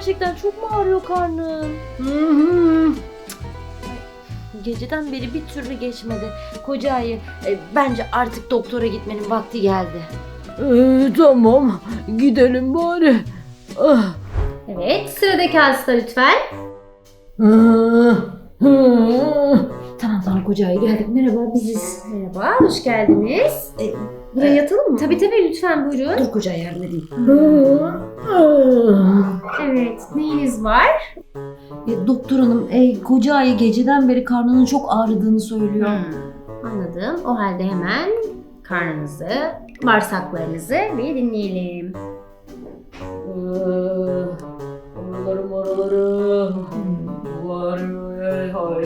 Gerçekten çok mu ağrıyor karnın? Hı hı. Geceden beri bir türlü geçmedi. Kocayı e, bence artık doktora gitmenin vakti geldi. Ee, tamam gidelim bari. Ah. Evet, sıradaki hasta lütfen. Hı, hı. Tamam tamam Kocayı geldik. Merhaba biziz. Merhaba, hoş geldiniz. E, buraya yatalım mı? Tabii tabii lütfen buyurun. Dur Kocayı yardım edeyim. Evet, neyiniz var? E, doktor hanım e, Kocayı geceden beri karnının çok ağrıdığını söylüyor. Hmm, anladım. O halde hemen karnınızı, bağırsaklarınızı bir dinleyelim. Oralarım oralarım. Var hay hay.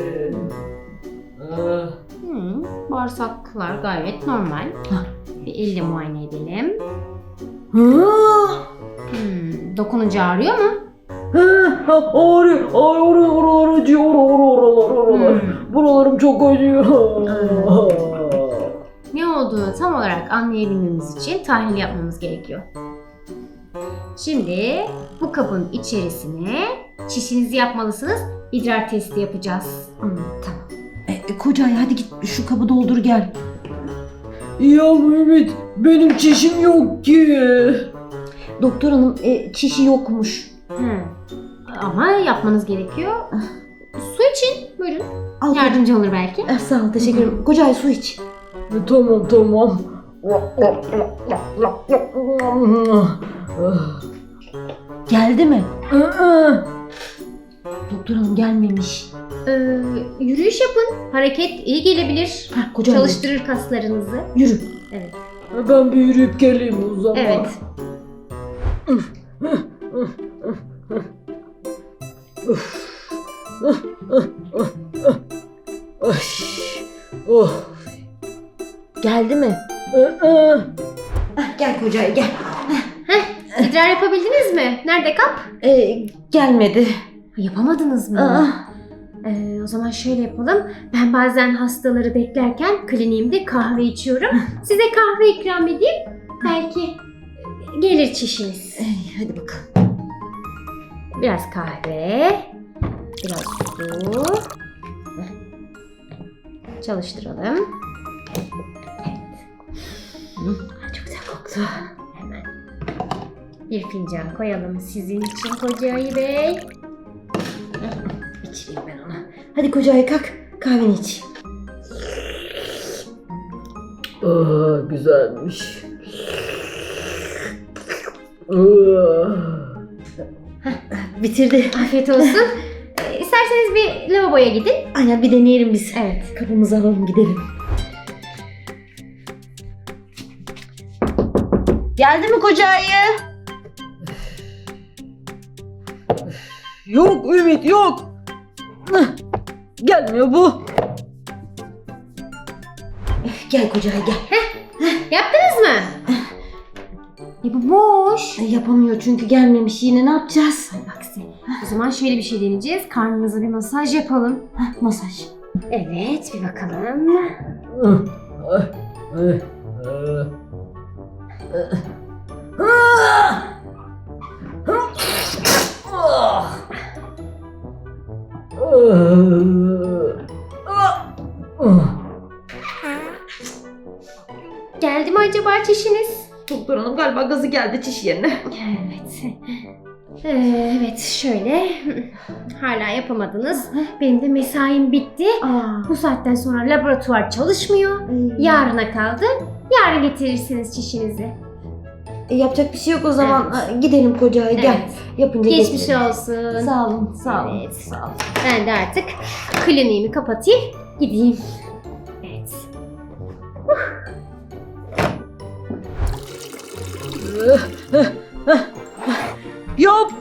Ah. Hmm, bağırsaklar gayet normal. Hah. Bir elle muayene edelim. Hmm, dokununca ağrıyor mu? Ağrıyor, ağrıyor, oralar acıyor, oralar. Hmm. Buralarım çok acıyor. Ne olduğunu tam olarak anlayabilmemiz için tahlil yapmamız gerekiyor. Şimdi bu kabın içerisine çişinizi yapmalısınız. İdrar testi yapacağız. Hmm, tamam. E, e, Kocayı hadi git şu kabı doldur gel. Ya Mehmet, benim çişim yok ki. Doktor hanım e, çişi yokmuş. Hmm. Ama yapmanız gerekiyor. Su için buyurun. Al Yardımcı olur belki. Eh, sağ ol teşekkür ederim. Kocayı su iç. E, Tamam, tamam. Geldi mi? Aa, Doktor hanım gelmemiş. Ee, yürüyüş yapın. Hareket iyi gelebilir. Heh, Çalıştırır kaslarınızı. yürü. Evet. Ben bir yürüyüp geleyim o zaman. Evet. Ay, oh. Geldi mi? Aa, Heh, gel kocayı gel. İdrar yapabildiniz mi? Nerede kap? E, gelmedi. Yapamadınız mı? Aa, Ee, o zaman şöyle yapalım. Ben bazen hastaları beklerken kliniğimde kahve içiyorum. Size kahve ikram edeyim. Belki gelir çişiniz. ey, hadi bakalım. Biraz kahve. Biraz su. Çalıştıralım. Evet. Çok güzel koktu. Hemen bir fincan koyalım sizin için Koca Bey. Hadi kocayı kalk. Kahveni iç. aa, güzelmiş. Aa. Bitirdi. Afiyet olsun. Ee, İsterseniz bir lavaboya gidin. Aynen bir deneyelim biz. Evet. Kapımızı alalım gidelim. Geldi mi kocayı? Yok Ümit yok. Gelmiyor bu. Gel kocayı gel. Yaptınız mı? E bu boş. Ay, yapamıyor çünkü gelmemiş yine ne yapacağız? Ay aksi. O zaman şöyle bir şey deneyeceğiz. Karnınıza bir masaj yapalım. Heh, masaj. Evet bir bakalım. acaba çişiniz? Doktor hanım galiba gazı geldi çiş yerine. Evet. Ee, evet şöyle. Hala yapamadınız. Benim de mesaim bitti. Aa, Bu saatten sonra laboratuvar çalışmıyor. Yarına kaldı. Yarın getirirsiniz çişinizi. E, yapacak bir şey yok o zaman. Evet. Ha, Gidelim kocayı gel. Evet. Yapınca Geçmiş getirelim. olsun. Sağ olun, sağ olun. Evet. Sağ olun. Ben de artık kliniğimi kapatayım. Gideyim. Yaptım.